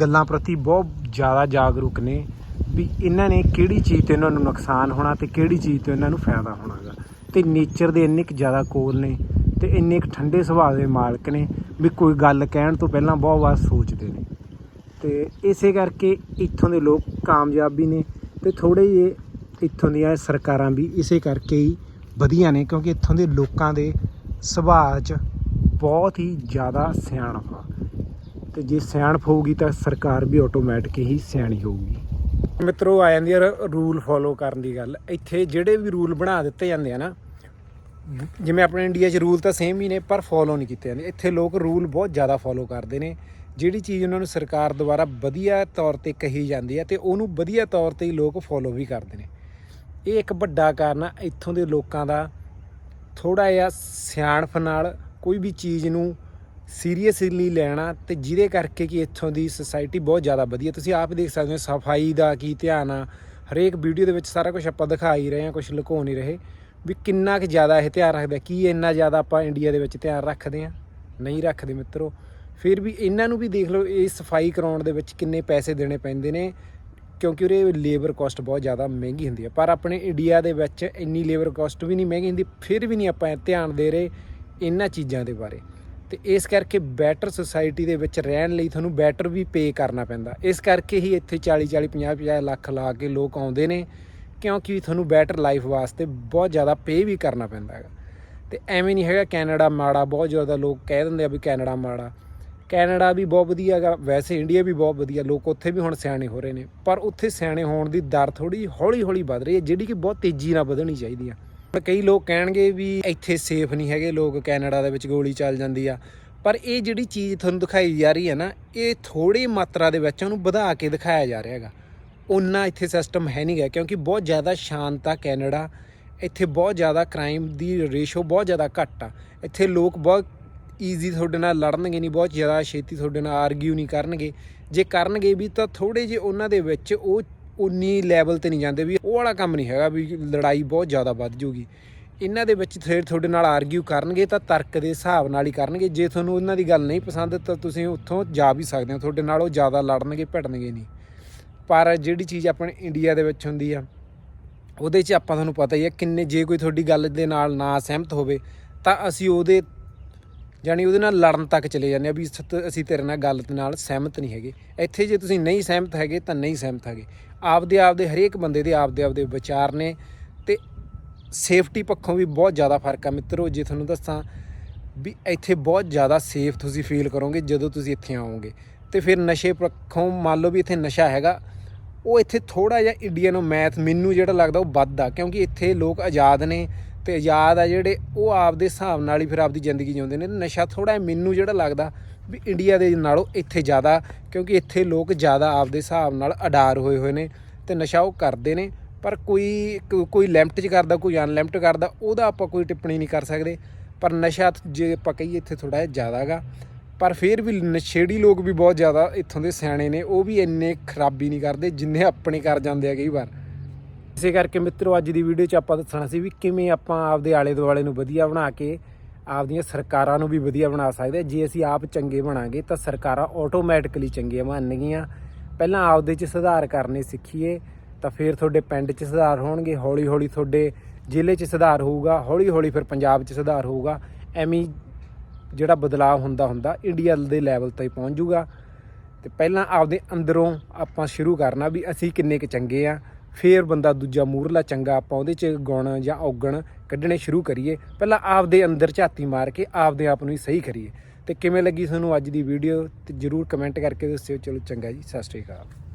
ਗੱਲਾਂ ਪ੍ਰਤੀ ਬਹੁਤ ਜ਼ਿਆਦਾ ਜਾਗਰੂਕ ਨੇ ਵੀ ਇਹਨਾਂ ਨੇ ਕਿਹੜੀ ਚੀਜ਼ 'ਤੇ ਇਹਨਾਂ ਨੂੰ ਨੁਕਸਾਨ ਹੋਣਾ ਤੇ ਕਿਹੜੀ ਚੀਜ਼ 'ਤੇ ਇਹਨਾਂ ਨੂੰ ਫਾਇਦਾ ਹੋਣਾਗਾ। ਤੇ ਨੇਚਰ ਦੇ ਇੰਨੇ ਕੁ ਜ਼ਿਆਦਾ ਕੋਲ ਨੇ। ਤੇ ਇੰਨੇ ਕੁ ਠੰਡੇ ਸੁਭਾਅ ਦੇ ਮਾਲਕ ਨੇ ਵੀ ਕੋਈ ਗੱਲ ਕਹਿਣ ਤੋਂ ਪਹਿਲਾਂ ਬਹੁਤ ਵਾਰ ਸੋਚਦੇ ਨੇ। ਤੇ ਇਸੇ ਕਰਕੇ ਇੱਥੋਂ ਦੇ ਲੋਕ ਕਾਮਯਾਬ ਵੀ ਨੇ ਤੇ ਥੋੜੇ ਜਿਹੇ ਇੱਥੋਂ ਦੀਆਂ ਸਰਕਾਰਾਂ ਵੀ ਇਸੇ ਕਰਕੇ ਹੀ ਵਧੀਆ ਨੇ ਕਿਉਂਕਿ ਇੱਥੋਂ ਦੇ ਲੋਕਾਂ ਦੇ ਸੁਭਾਅ 'ਚ ਬਹੁਤ ਹੀ ਜ਼ਿਆਦਾ ਸਿਆਣਪ ਆ। ਤੇ ਜੇ ਸਿਆਣਪ ਹੋਊਗੀ ਤਾਂ ਸਰਕਾਰ ਵੀ ਆਟੋਮੈਟਿਕ ਹੀ ਸਿਆਣੀ ਹੋਊਗੀ। ਮਿੱਤਰੋ ਆ ਜਾਂਦੀ ਆ ਰੂਲ ਫੋਲੋ ਕਰਨ ਦੀ ਗੱਲ। ਇੱਥੇ ਜਿਹੜੇ ਵੀ ਰੂਲ ਬਣਾ ਦਿੱਤੇ ਜਾਂਦੇ ਆ ਨਾ ਜਿਵੇਂ ਆਪਣੇ ਇੰਡੀਆ 'ਚ ਰੂਲ ਤਾਂ ਸੇਮ ਹੀ ਨੇ, ਪਰ ਫੋਲੋ ਨਹੀਂ ਕੀਤੇ ਜਾਂਦੇ। ਇੱਥੇ ਲੋਕ ਰੂਲ ਬਹੁਤ ਜ਼ਿਆਦਾ ਫੋਲੋ ਕਰਦੇ ਨੇ। ਜਿਹੜੀ ਚੀਜ਼ ਉਹਨਾਂ ਨੂੰ ਸਰਕਾਰ ਦੁਆਰਾ ਵਧੀਆ ਤੌਰ ਤੇ ਕਹੀ ਜਾਂਦੀ ਹੈ ਤੇ ਉਹਨੂੰ ਵਧੀਆ ਤੌਰ ਤੇ ਹੀ ਲੋਕ ਫੋਲੋ ਵੀ ਕਰਦੇ ਨੇ। ਇਹ ਇੱਕ ਵੱਡਾ ਕਾਰਨ ਆ, ਇੱਥੋਂ ਦੇ ਲੋਕਾਂ ਦਾ ਥੋੜਾ ਜਿਹਾ ਸਿਆਣਪ ਨਾਲ ਕੋਈ ਵੀ ਚੀਜ਼ ਨੂੰ ਸੀਰੀਅਸਲੀ ਲੈਣਾ ਤੇ ਜਿਹਦੇ ਕਰਕੇ ਕਿ ਇੱਥੋਂ ਦੀ ਸੁਸਾਇਟੀ ਬਹੁਤ ਜ਼ਿਆਦਾ ਵਧੀਆ। ਤੁਸੀਂ ਆਪ ਦੇਖ ਸਕਦੇ ਹੋ, ਸਫ਼ਾਈ ਦਾ ਕੀ ਧਿਆਨ ਆ। ਹਰੇਕ ਵੀਡੀਓ ਦੇ ਵਿੱਚ ਸਾਰਾ ਕੁਝ ਆਪਾਂ ਦਿਖਾ ਹੀ ਰਹੇ ਹਾਂ ਕੁਝ ਲੁਕੋ ਨਹੀਂ ਰਹੇ। ਵੀ ਕਿੰਨਾ ਕੁ ਜ਼ਿਆਦਾ ਇਹ ਧਿਆਨ ਰੱਖਦਾ ਕੀ ਇੰਨਾ ਜ਼ਿਆਦਾ ਆਪਾਂ ਇੰਡੀਆ ਦੇ ਵਿੱਚ ਧਿਆਨ ਰੱਖਦੇ ਆ? ਨਹੀਂ ਰੱਖਦੇ ਮਿੱਤਰੋ। ਫਿਰ ਵੀ ਇਹਨਾਂ ਨੂੰ ਵੀ ਦੇਖ ਲਓ, ਇਹ ਸਫ਼ਾਈ ਕਰਾਉਣ ਦੇ ਵਿੱਚ ਕਿੰਨੇ ਪੈਸੇ ਦੇਣੇ ਪੈਂਦੇ ਨੇ, ਕਿਉਂਕਿ ਉਹਦੇ ਲੇਬਰ ਕਾਸਟ ਬਹੁਤ ਜ਼ਿਆਦਾ ਮਹਿੰਗੀ ਹੁੰਦੀ ਹੈ ਪਰ ਆਪਣੇ ਇੰਡੀਆ ਦੇ ਵਿੱਚ ਇੰਨੀ ਲੇਬਰ ਕਾਸਟ ਵੀ ਨਹੀਂ ਮਹਿੰਗੀ ਹੁੰਦੀ, ਫਿਰ ਵੀ ਨਹੀਂ ਆਪਾਂ ਧਿਆਨ ਦੇ ਰਹੇ ਇਹਨਾਂ ਚੀਜ਼ਾਂ ਦੇ ਬਾਰੇ। ਤੇ ਇਸ ਕਰਕੇ ਬੈਟਰ ਸੁਸਾਇਟੀ ਦੇ ਵਿੱਚ ਰਹਿਣ ਲਈ ਤੁਹਾਨੂੰ ਬੈਟਰ ਵੀ ਪੇ ਕਰਨਾ ਪੈਂਦਾ। ਇਸ ਕਰਕੇ ਹੀ ਇੱਥੇ 40 40 50 50 ਲੱਖ ਲਾ ਕੇ ਲੋਕ ਆਉਂਦੇ ਨੇ। ਕਿਉਂਕਿ ਤੁਹਾਨੂੰ ਬੈਟਰ ਲਾਈਫ ਵਾਸਤੇ ਬਹੁਤ ਜ਼ਿਆਦਾ ਪੇ ਵੀ ਕਰਨਾ ਪੈਂਦਾ ਹੈਗਾ। ਤੇ ਐਵੇਂ ਨਹੀਂ ਹੈਗਾ ਕੈਨੇਡਾ ਮਾੜਾ, ਬਹੁਤ ਜ਼ਿਆਦਾ ਲੋਕ ਕਹਿ ਦਿੰਦੇ ਆ ਵੀ ਕੈਨੇਡਾ ਮਾੜਾ। ਕੈਨੇਡਾ ਵੀ ਬਹੁਤ ਵਧੀਆ ਹੈਗਾ, ਵੈਸੇ ਇੰਡੀਆ ਵੀ ਬਹੁਤ ਵਧੀਆ, ਲੋਕ ਉੱਥੇ ਵੀ ਹੁਣ ਸਿਆਣੇ ਹੋ ਰਹੇ ਨੇ। ਪਰ ਉੱਥੇ ਸਿਆਣੇ ਹੋਣ ਦੀ ਦਰ ਥੋੜੀ ਹੌਲੀ ਹੌਲੀ ਵੱਧ ਰਹੀ ਹੈ, ਜਿਹੜੀ ਕਿ ਬਹੁਤ ਤੇਜ਼ੀ ਨਾਲ ਵਧਣੀ ਚਾਹੀਦੀ ਆ। ਪਰ ਕਈ ਲੋਕ ਕਹਿਣਗੇ ਵੀ ਇੱਥੇ ਸੇਫ ਨਹੀਂ ਹੈਗੇ, ਲੋਕ ਕੈਨੇਡਾ ਦੇ ਵਿੱਚ ਗੋਲੀ ਚੱਲ ਜਾਂਦੀ ਆ। ਪਰ ਇਹ ਜਿਹੜੀ ਚੀਜ਼ ਤੁਹਾਨੂੰ ਦਿਖਾਈ ਜਾ ਰਹੀ ਹੈ ਨਾ, ਇਹ ਥੋੜੀ ਮਾਤਰਾ ਦੇ ਵਿੱਚ ਉਹਨੂੰ ਵਧਾ ਕੇ ਦਿਖਾਇਆ ਜਾ ਰਿਹਾ ਹੈਗਾ। ਉਨਾ ਇੱਥੇ ਸਿਸਟਮ ਹੈ ਨਹੀਂ ਗਾ, ਕਿਉਂਕਿ ਬਹੁਤ ਜ਼ਿਆਦਾ ਸ਼ਾਂਤ ਆ ਕੈਨੇਡਾ। ਇੱਥੇ ਬਹੁਤ ਜ਼ਿਆਦਾ ਕ੍ਰਾਈਮ ਦੀ ਰੇਸ਼ੋ ਬਹੁਤ ਜ਼ਿਆਦਾ ਘੱਟ ਆ। ਇੱਥੇ ਲੋਕ ਬਹੁਤ ਈਜ਼ੀ ਤੁਹਾਡੇ ਨਾਲ ਲੜਨਗੇ ਨਹੀਂ, ਬਹੁਤ ਜ਼ਿਆਦਾ ਛੇਤੀ ਤੁਹਾਡੇ ਨਾਲ ਆਰਗਿਊ ਨਹੀਂ ਕਰਨਗੇ। ਜੇ ਕਰਨਗੇ ਵੀ ਤਾਂ ਥੋੜੇ ਜੇ ਉਹਨਾਂ ਦੇ ਵਿੱਚ ਉਹ ਉਨੀ ਲੈਵਲ ਤੇ ਨਹੀਂ ਜਾਂਦੇ ਵੀ ਉਹ ਵਾਲਾ ਕੰਮ ਨਹੀਂ ਹੈਗਾ ਵੀ ਲੜਾਈ ਬਹੁਤ ਜ਼ਿਆਦਾ ਵੱਧ ਜੂਗੀ ਇਹਨਾਂ ਦੇ ਵਿੱਚ ਫਿਰ ਤੁਹਾਡੇ ਨਾਲ ਆਰਗਿਊ ਕਰਨਗੇ ਤਾਂ ਤਰਕ ਦੇ ਹਿਸਾਬ ਨਾਲ ਹੀ ਕਰਨਗੇ। ਜੇ ਤੁਹਾਨੂੰ ਉਹਨਾਂ ਦੀ ਗੱਲ ਨਹੀਂ ਪਸੰਦ ਤਾਂ ਤੁਸੀਂ ਉੱਥੋਂ ਜਾ ਵੀ ਸਕਦੇ ਹੋ, ਤੁਹਾਡੇ ਨਾਲ ਉਹ ਜ਼ਿਆਦਾ ਲੜਨਗੇ, ਭਿੜਨਗੇ ਨਹੀਂ। ਪਰ ਜਿਹੜੀ ਚੀਜ਼ ਆਪਣੇ ਇੰਡੀਆ ਦੇ ਵਿੱਚ ਹੁੰਦੀ ਆ, ਉਹਦੇ 'ਚ ਆਪਾਂ ਤੁਹਾਨੂੰ ਪਤਾ ਹੀ ਹੈ ਕਿੰਨੇ, ਜੇ ਕੋਈ ਤੁਹਾਡੀ ਗੱਲ ਦੇ ਨਾਲ ਨਾ ਸਹਿਮਤ ਹੋਵੇ, ਤਾਂ ਅਸੀਂ ਉਹਦੇ ਜਾਨੀ ਉਹਦੇ ਨਾਲ ਲੜਨ ਤੱਕ ਚਲੇ ਜਾਂਦੇ ਆ ਵੀ ਸਤ- ਅਸੀਂ ਤੇਰੇ ਨਾਲ ਗੱਲ ਦੇ ਨਾਲ ਸਹਿਮਤ ਨਹੀਂ ਹੈਗੇ। ਇੱਥੇ ਜੇ ਤੁਸੀਂ ਨਹੀਂ ਸਹਿਮਤ ਹੈਗੇ ਤਾਂ ਨਹੀਂ ਸਹਿਮਤ ਹੈਗੇ। ਆਪਦੇ ਆਪਦੇ ਹਰੇਕ ਬੰਦੇ ਦੇ ਆਪਦੇ ਆਪਦੇ ਵਿਚਾਰ ਨੇ ਤੇ ਸੇਫਟੀ ਪੱਖੋਂ ਵੀ ਬਹੁਤ ਜ਼ਿਆਦਾ ਫ਼ਰਕ ਆ। ਮਿੱਤਰੋ, ਜੇ ਤੁਹਾਨੂੰ ਦੱਸਾਂ ਵੀ ਇੱਥੇ ਬਹੁਤ ਜ਼ਿਆਦਾ ਸੇਫ ਤੁਸੀਂ ਫੀਲ ਕਰੋਗੇ ਜਦੋਂ ਤੁਸੀਂ ਇੱਥੇ ਆਓਗੇ। ਤੇ ਫਿਰ ਨਸ਼ੇ ਪੱਖੋਂ ਮੰਨ ਲਓ ਵੀ ਇੱਥੇ ਨਸ਼ਾ ਹੈਗਾ ਉਹ ਇੱਥੇ ਥੋੜਾ ਜਿਹਾ ਇੰਡੀਆ ਨੂੰ ਮੈਥ ਮੈਨੂੰ ਜਿਹੜਾ ਲੱਗਦਾ ਉਹ ਵੱਧ ਆ ਕਿਉਂਕਿ ਇੱਥੇ ਲੋਕ ਆਜ਼ਾਦ ਨੇ ਤੇ ਆਜ਼ਾਦ ਆ ਜਿਹੜੇ, ਉਹ ਆਪਦੇ ਹਿਸਾਬ ਨਾਲ ਹੀ ਫਿਰ ਆਪਦੀ ਜ਼ਿੰਦਗੀ ਜਿਉਂਦੇ ਨੇ। ਨਸ਼ਾ ਥੋੜਾ ਮੈਨੂੰ ਜਿਹੜਾ ਲੱਗਦਾ ਵੀ ਇੰਡੀਆ ਦੇ ਨਾਲੋਂ ਇੱਥੇ ਜ਼ਿਆਦਾ, ਕਿਉਂਕਿ ਇੱਥੇ ਲੋਕ ਜ਼ਿਆਦਾ ਆਪਦੇ ਹਿਸਾਬ ਨਾਲ ਅਡਾਰ ਹੋਏ ਹੋਏ ਨੇ ਤੇ ਨਸ਼ਾ ਉਹ ਕਰਦੇ ਨੇ, ਪਰ ਕੋਈ ਕੋਈ ਲਿਮਟ 'ਚ ਕਰਦਾ, ਕੋਈ ਅਨਲਿਮਟ ਕਰਦਾ, ਉਹਦਾ ਆਪਾਂ ਕੋਈ ਟਿੱਪਣੀ ਨਹੀਂ ਕਰ ਸਕਦੇ। ਪਰ ਨਸ਼ਾ ਜੇ ਆਪਾਂ ਕਹੀਏ ਇੱਥੇ ਥੋੜਾ ਜਿਹਾ ਜ਼ਿਆਦਾ ਹੈਗਾ। ਪਰ ਫਿਰ ਵੀ ਨਸ਼ੇੜੀ ਲੋਕ ਵੀ ਬਹੁਤ ਜ਼ਿਆਦਾ ਇੱਥੋਂ ਦੇ ਸਿਆਣੇ ਨੇ, ਉਹ ਵੀ ਇੰਨੇ ਖਰਾਬੀ ਨਹੀਂ ਕਰਦੇ ਜਿੰਨੇ ਆਪਣੇ ਕਰ ਜਾਂਦੇ ਆ ਕਈ ਵਾਰ। ਇਸੇ ਕਰਕੇ ਮਿੱਤਰੋ, ਅੱਜ ਦੀ ਵੀਡੀਓ 'ਚ ਆਪਾਂ ਦੱਸਣਾ ਸੀ ਵੀ ਕਿਵੇਂ ਆਪਾਂ ਆਪਦੇ ਆਲੇ ਦੁਆਲੇ ਨੂੰ ਵਧੀਆ ਬਣਾ ਕੇ ਆਪਦੀਆਂ ਸਰਕਾਰਾਂ ਨੂੰ ਵੀ ਵਧੀਆ ਬਣਾ ਸਕਦੇ ਜੇ ਅਸੀਂ ਆਪ ਚੰਗੇ ਬਣਾਂਗੇ ਤਾਂ ਸਰਕਾਰਾਂ ਆਟੋਮੈਟਿਕਲੀ ਚੰਗੀਆਂ ਬਣਨਗੀਆਂ ਪਹਿਲਾਂ ਆਪਦੇ 'ਚ ਸੁਧਾਰ ਕਰਨੇ ਸਿੱਖੀਏ, ਤਾਂ ਫਿਰ ਤੁਹਾਡੇ ਪਿੰਡ 'ਚ ਸੁਧਾਰ ਹੋਣਗੇ ਹੌਲੀ ਹੌਲੀ ਤੁਹਾਡੇ ਜ਼ਿਲ੍ਹੇ 'ਚ ਸੁਧਾਰ ਹੋਊਗਾ ਹੌਲੀ ਹੌਲੀ ਫਿਰ ਪੰਜਾਬ 'ਚ ਸੁਧਾਰ ਹੋਊਗਾ। ਐਵੇਂ ਜਿਹੜਾ ਬਦਲਾਅ ਹੁੰਦਾ ਹੁੰਦਾ ਇੰਡੀਆ ਦੇ ਲੈਵਲ ਤੇ ਪਹੁੰਚ ਜਾਊਗਾ ਤੇ ਪਹਿਲਾਂ ਆਪਦੇ ਅੰਦਰੋਂ ਆਪਾਂ ਸ਼ੁਰੂ ਕਰਨਾ ਵੀ ਅਸੀਂ ਕਿੰਨੇ ਕੁ ਚੰਗੇ ਆ, ਫੇਰ ਬੰਦਾ ਦੂਜਾ ਮੂਰਲਾ ਚੰਗਾ ਆਪਾਂ ਉਹਦੇ 'ਚ ਗੁਣ ਜਾਂ ਔਗਣ ਕੱਢਣੇ ਸ਼ੁਰੂ ਕਰੀਏ। ਪਹਿਲਾਂ ਆਪਦੇ ਅੰਦਰ ਝਾਤੀ ਮਾਰ ਕੇ ਆਪਦੇ ਆਪ ਨੂੰ ਹੀ ਸਹੀ ਕਰੀਏ। ਤੇ ਕਿਵੇਂ ਲੱਗੀ ਤੁਹਾਨੂੰ ਅੱਜ ਦੀ ਵੀਡੀਓ ਤੇ ਜਰੂਰ ਕਮੈਂਟ ਕਰਕੇ ਦੱਸਿਓ। ਚਲੋ ਚੰਗਾ ਜੀ, ਸਤਿ ਸ਼੍ਰੀ ਅਕਾਲ।